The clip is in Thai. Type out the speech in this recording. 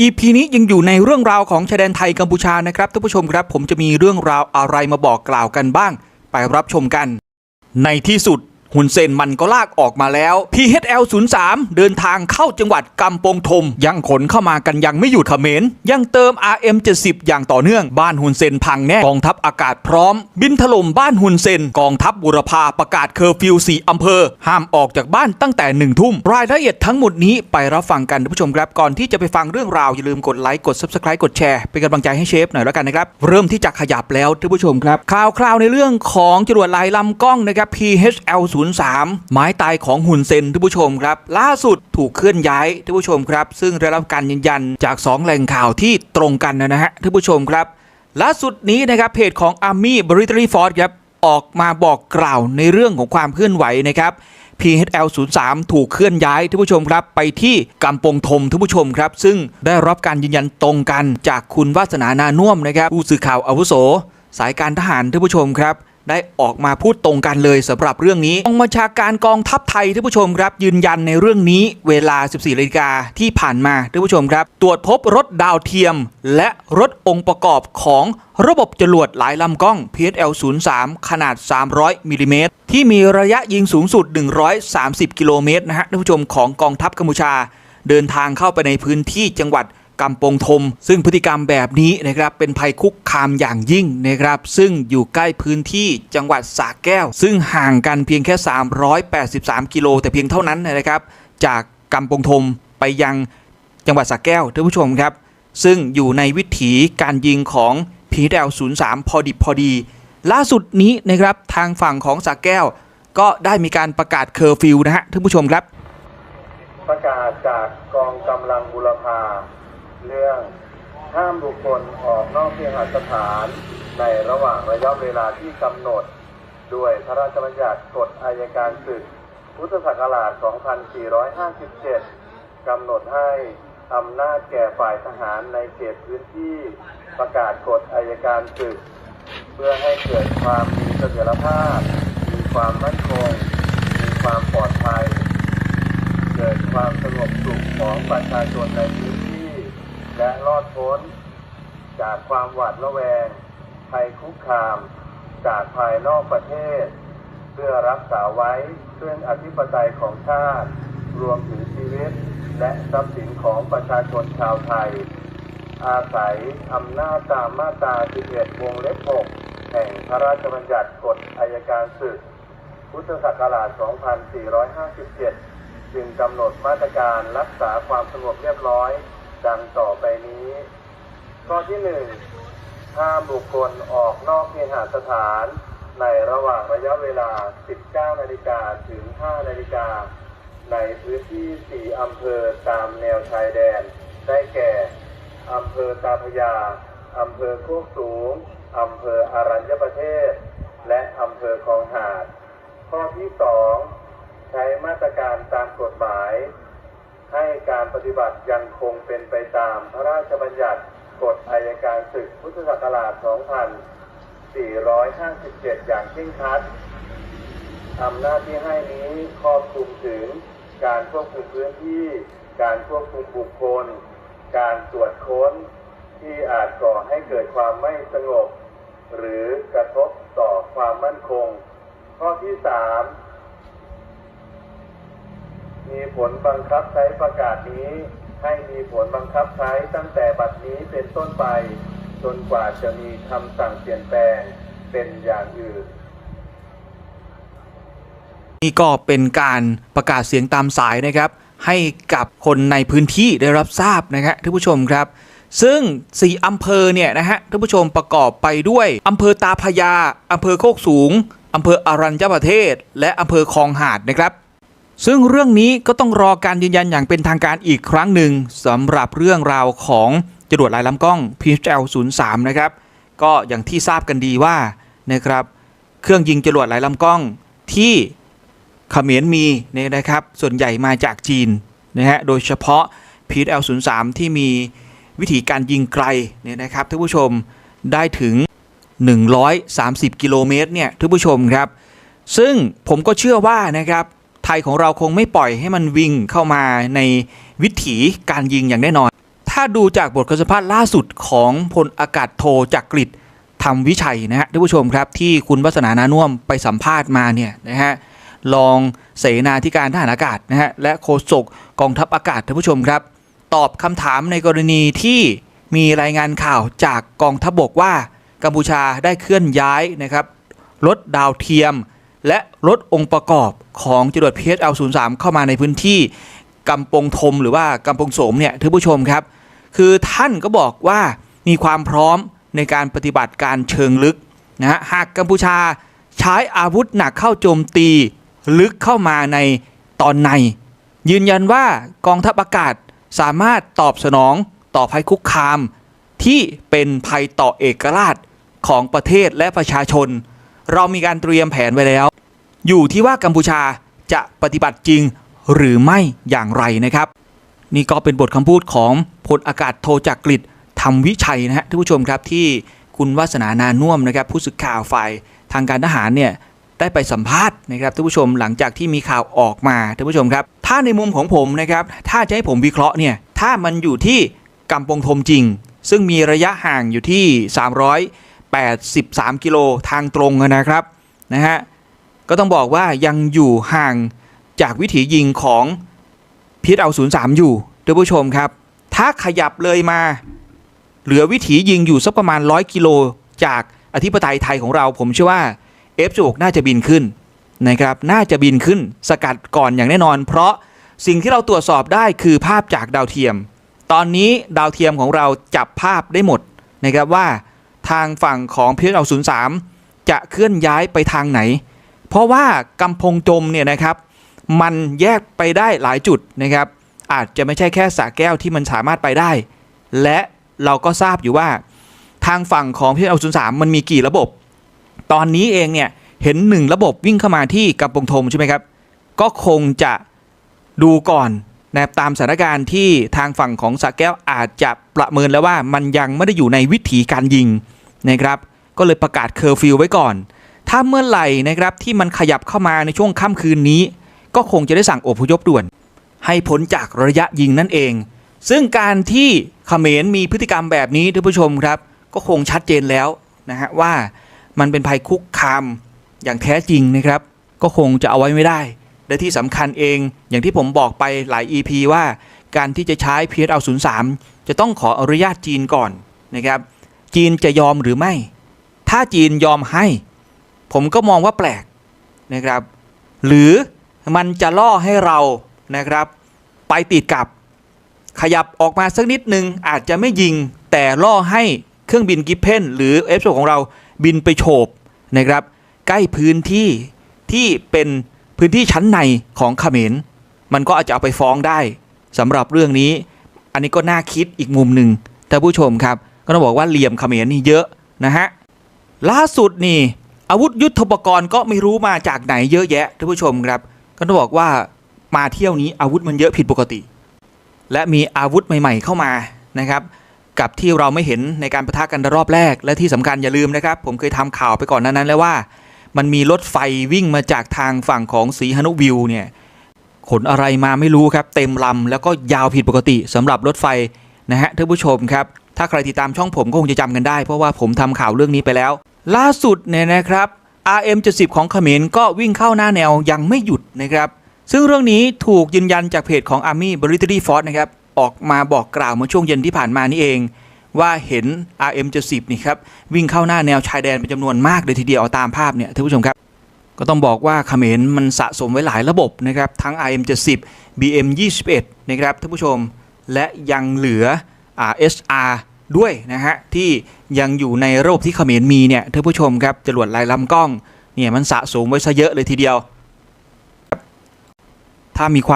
EP นี้ยังอยู่ในเรื่องราวของชายแดนไทยกัมพูชานะครับท่านผู้ชมครับ ผมจะมีเรื่องราวอะไรมาบอกกล่าวกันบ้าง ไปรับชมกัน ในที่สุด ฮุนเซนมันก็ลากออกมาแล้ว PHL03 เดินทางเข้าจังหวัดกำปงทม ยังขนเข้ามากันยังไม่หยุดเขมรยังเติม RM70 อย่างต่อเนื่อง บ้านหุนเซนพังแน่กองทัพอากาศพร้อม บินถล่มบ้านหุนเซนกองทัพบุรพาประกาศเคอร์ฟิวสี่อำเภอ ห้ามออกจากบ้านตั้งแต่หนึ่งทุ่มรายละเอียดทั้งหมดนี้ไปรับฟังกันท่านผู้ชมครับก่อนที่จะไปฟังเรื่องราวอย่าลืมกดไลค์กด Subscribe กดแชร์เป็นกำลังใจให้เชฟหน่อยแล้วกันนะครับเริ่มที่จะขยับแล้วท่านผู้ชมครับข่าวคราวในเรื่องของจรวดลายลำกล้องนะครับ PHL0 03ไม้ตายของหุ่นเซนท่านผู้ชมครับ ล่าสุดถูกเคลื่อนย้ายท่านผู้ชมครับ ซึ่งได้รับการยืนยันจาก 2 แหล่งข่าวที่ตรงกันนะฮะท่านผู้ชมครับ ล่าสุดนี้นะครับเพจของ Army b r i t a n y ฟอร์ดครับออกมาบอกกล่าวในเรื่องของความเคลื่อนไหวนะครับ PHL03 ถูกเคลื่อนย้ายท่านผู้ชมครับ ไปที่กำปงทมท่านผู้ชมครับ ซึ่งได้รับการยืนยันตรงกันจากคุณวาสนานานุ่มนะครับผู้สื่อข่าวอาวุโส สายการทหารท่านผู้ชมครับ ได้ออกมาพูดตรงกันเลยสำหรับเรื่องนี้กองบัญชาการกองทัพไทยท่านผู้ชมครับ ยืนยันในเรื่องนี้เวลา 14นาฬิกาที่ผ่านมาท่านผู้ชมครับ ตรวจพบรถดาวเทียม และรถองค์ประกอบของระบบจรวดหลายลำกล้อง PSL 03ขนาด 300 มิลลิเมตร ที่มีระยะยิงสูงสุด 130 กิโลเมตรนะฮะท่านผู้ชมของกองทัพกัมพูชา เดินทางเข้าไปในพื้นที่จังหวัด กำปงทม ซึ่งพฤติกรรมแบบนี้นะครับเป็นภัยคุกคามอย่างยิ่งนะครับซึ่งอยู่ใกล้พื้นที่จังหวัดสระแก้ว ซึ่งห่างกันเพียงแค่ 383 กิโลแต่เพียงเท่านั้นนะครับ จากกำปงทมไปยังจังหวัดสระแก้วท่านผู้ชมครับ ซึ่งอยู่ในวิถีการยิงของ PL 03พอดิบพอดี ล่าสุดนี้นะครับทางฝั่งของสระแก้ว ก็ได้มีการประกาศเคอร์ฟิวนะฮะท่านผู้ชมครับ ประกาศจากกองกำลังบุรพา เรื่องห้ามบุคคลออกนอกเคหสถานในระหว่างระยะเวลาที่กำหนด ด้วยพระราชบัญญัติกฎอายการศึก พุทธศักราช 2457 กำหนดให้อำนาจแก่ฝ่ายทหารในเขตพื้นที่ประกาศกฎอายการศึก เพื่อให้เกิดความมีเสถียรภาพ มีความมั่นคง มีความปลอดภัย เกิดความสงบสุขของประชาชนในพื้นที่ และรอดพ้น จากความหวาดระแวงภัยคุกคาม จากภายนอกประเทศ เพื่อรักษาไว้ซึ่งอธิปไตยของชาติ รวมถึงชีวิต และทรัพย์สินของประชาชนชาวไทย อาศัยอำนาจตามมาตรา 11 วงเล็บ 6 แห่งพระราชบัญญัติกฎอายการศึก พุทธศักราช 2457 จึงกำหนดมาตรการรักษาความสงบเรียบร้อย ดังต่อไปนี้ ข้อที่หนึ่งห้ามบุคคลออกนอกเคหสถาน ในระหว่างระยะเวลา 19 นาฬิกาถึง 5 นาฬิกา ในพื้นที่ 4 อำเภอตามแนวชายแดน ได้แก่ อำเภอตาพยา อำเภอโคกสูง อำเภออารัญญประเทศ และอำเภอคลองหาด ข้อที่สองใช้มาตรการตามกฎหมาย ให้การปฏิบัติยังคงเป็นไปตามพระราชบัญญัติกฎอายการศึกพุทธศักราช 2457 อย่างเคร่งครัดอำนาจที่ให้นี้ครอบคลุมถึงการควบคุมพื้นที่ การควบคุมบุคคล การตรวจค้นที่อาจก่อให้เกิดความไม่สงบ หรือกระทบต่อความมั่นคง ข้อที่สา มีผลบังคับใช้ประกาศนี้ ให้มีผลบังคับใช้ตั้งแต่บัดนี้เป็นต้นไป จนกว่าจะมีคำสั่งเปลี่ยนแปลงเป็นอย่างอื่นนี่ก็เป็นการประกาศเสียงตามสายนะครับ ให้กับคนในพื้นที่ได้รับทราบนะครับท่านผู้ชมครับ ซึ่ง 4 อำเภอเนี่ยนะฮะท่านผู้ชมประกอบไปด้วย อำเภอตาพยา อำเภอโคกสูง อำเภออารัญญประเทศ และอำเภอคลองหาดนะครับ ซึ่งเรื่องนี้ก็ต้องรอการยืนยันอย่างเป็นทางการอีกครั้งหนึ่งสำหรับเรื่องราวของจรวดลายลำกล้อง PHL 03 นะครับ ก็อย่างที่ทราบกันดีว่านะครับ เครื่องยิงจรวดหลายลำกล้องที่เขมรมีเนี่ยนะครับ ส่วนใหญ่มาจากจีนนะฮะ โดยเฉพาะ PL03 ที่มีวิธีการยิงไกลเนี่ยนะครับท่านผู้ชมได้ถึง 130 กิโลเมตรเนี่ยท่านผู้ชมครับ ซึ่งผมก็เชื่อว่านะครับ ไทยของเราคงไม่ปล่อยให้มันวิ่งเข้ามาในวิถีการยิงอย่างแน่นอน ถ้าดูจากบทสัมภาษณ์ล่าสุดของพลอากาศโทจักกริดทำวิชัยนะฮะท่านผู้ชมครับที่คุณวัฒนานานุ่มไปสัมภาษณ์มาเนี่ยนะฮะรองเสนาธิการทหารอากาศนะฮะและโฆษกกองทัพอากาศท่านผู้ชมครับ ตอบคำถามในกรณีที่มีรายงานข่าวจากกองทัพบกว่า กัมพูชาได้เคลื่อนย้ายนะครับรถดาวเทียม และรถองค์ประกอบของจรวด PSL03 เข้ามาในพื้นที่กำปงธมหรือว่ากำปงโสมเนี่ยท่านผู้ชมครับ คือท่านก็บอกว่ามีความพร้อมในการปฏิบัติการเชิงลึกนะฮะหากกัมพูชาใช้อาวุธหนักเข้าโจมตีลึกเข้ามาในตอนใน ยืนยันว่ากองทัพอากาศสามารถตอบสนองต่อภัยคุกคาม ที่เป็นภัยต่อเอกราชของประเทศและประชาชน เรามีการเตรียมแผนไว้แล้ว อยู่ที่ว่ากัมพูชาจะปฏิบัติจริงหรือไม่อย่างไรนะครับ นี่ก็เป็นบทคำพูดของพลอากาศโทจักกริดทำวิชัยนะฮะท่านผู้ชมครับที่คุณวาสนานานุ่มนะครับ ผู้สื่อข่าวฝ่ายทางการทหารเนี่ยได้ไปสัมภาษณ์นะครับท่านผู้ชมหลังจากที่มีข่าวออกมาท่านผู้ชมครับ ถ้าในมุมของผมนะครับ ถ้าจะให้ผมวิเคราะห์เนี่ยถ้ามันอยู่ที่กำปงธมจริง ซึ่งมีระยะห่างอยู่ที่ 83 กิโลทางตรงนะครับนะฮะก็ต้องบอกว่ายังอยู่ห่างจากวิถียิงของพีทเอา 03 อยู่ท่านผู้ชมครับ ถ้าขยับเลยมา เหลือวิถียิงอยู่สักประมาณ 100 กิโล จากอธิปไตยไทยของเราผมเชื่อว่า F16 น่าจะบินขึ้นนะครับน่าจะบินขึ้นสกัดก่อนอย่างแน่นอน เพราะสิ่งที่เราตรวจสอบได้คือภาพจากดาวเทียม ตอนนี้ดาวเทียมของเราจับภาพได้หมดนะครับว่า ทางฝั่งของพีทเอา03จะเคลื่อนย้ายไปทางไหน เพราะว่ากำพงจมเนี่ยนะครับมันแยกไปได้หลายจุดนะครับ อาจจะไม่ใช่แค่สระแก้วที่มันสามารถไปได้ และเราก็ทราบอยู่ว่า ทางฝั่งของพีเอาศูนย์สามมันมีกี่ระบบ ตอนนี้เองเนี่ยเห็นหนึ่งระบบวิ่งเข้ามาที่กำปงธมใช่ไหมครับก็คงจะดูก่อนนะครับตามสถานการณ์ที่ทางฝั่งของสระแก้วอาจจะประเมินแล้วว่ามันยังไม่ได้อยู่ในวิถีการยิง นะครับก็เลยประกาศเคอร์ฟิวไว้ก่อน ถ้าเมื่อไหร่นะครับที่มันขยับเข้ามาในช่วงค่ำคืนนี้ ก็คงจะได้สั่งอพยพด่วน ให้พ้นจากระยะยิงนั่นเอง ซึ่งการที่เขมรมีพฤติกรรมแบบนี้ท่านผู้ชมครับ ก็คงชัดเจนแล้วนะฮะว่ามันเป็นภัยคุกคามอย่างแท้จริงนะครับ ก็คงจะเอาไว้ไม่ได้ และที่สำคัญเองอย่างที่ผมบอกไปหลาย EP ว่า การที่จะใช้ PSL 03 จะต้องขออนุญาตจีนก่อนนะครับ จีนจะยอมหรือไม่ ถ้าจีนยอมให้ ผมก็มองว่าแปลกนะครับ หรือมันจะล่อให้เรานะครับ ไปติดกับ ขยับออกมาสักนิดนึงอาจจะไม่ยิงแต่ล่อให้เครื่องบินกิฟเพนหรือ f อฟของเราบินไปโฉบนะครับ ใกล้พื้นที่ที่เป็นพื้นที่ชั้นในของเขมรมันก็อาจจะเอาไปฟ้องได้สำหรับเรื่องนี้ อันนี้ก็น่าคิดอีกมุมหนึ่งท่านผู้ชมครับ ก็ต้องบอกว่าเหลี่ยมเขมรนี่เยอะนะฮะล่าสุดนี่อาวุธยุทโธปกรณ์ก็ไม่รู้มาจากไหนเยอะแยะท่านผู้ชมครับ ก็ต้องบอกว่ามาเที่ยวนี้อาวุธมันเยอะผิดปกติ และมีอาวุธใหม่ ๆ เข้ามานะครับ กับที่เราไม่เห็นในการประทะกันรอบแรก และที่สำคัญอย่าลืมนะครับ ผมเคยทำข่าวไปก่อนนั้นแล้วว่า มันมีรถไฟวิ่งมาจากทางฝั่งของสีหนุวิวเนี่ยขนอะไรมาไม่รู้ครับ เต็มลำแล้วก็ยาวผิดปกติสำหรับรถไฟนะฮะท่านผู้ชมครับ ถ้าใครติดตามช่องผมก็คงจะจำกันได้ เพราะว่าผมทำข่าวเรื่องนี้ไปแล้ว ล่าสุดเนี่ยนะครับ RM70 ของเขมรก็วิ่งเข้าหน้าแนวยังไม่หยุดนะครับซึ่งเรื่องนี้ถูกยืนยันจากเพจของ Army Military Force นะครับออกมาบอกกล่าวเมื่อช่วงเย็นที่ผ่านมานี่เอง ว่าเห็น RM70 นี่ครับวิ่งเข้าหน้าแนวชายแดนเป็นจำนวนมากเลยทีเดียวเอาตามภาพเนี่ยท่านผู้ชมครับ ก็ต้องบอกว่าเขมรมันสะสมไว้หลายระบบนะครับทั้ง RM70 BM21 นะครับท่านผู้ชมและยังเหลือ SR ด้วยนะฮะ ที่ยังอยู่ในระบบที่เขมรมีเนี่ยท่านผู้ชมครับจรวดลายลำกล้องเนี่ยมันสะสมไว้ซะเยอะเลยทีเดียว ถ้ามีความ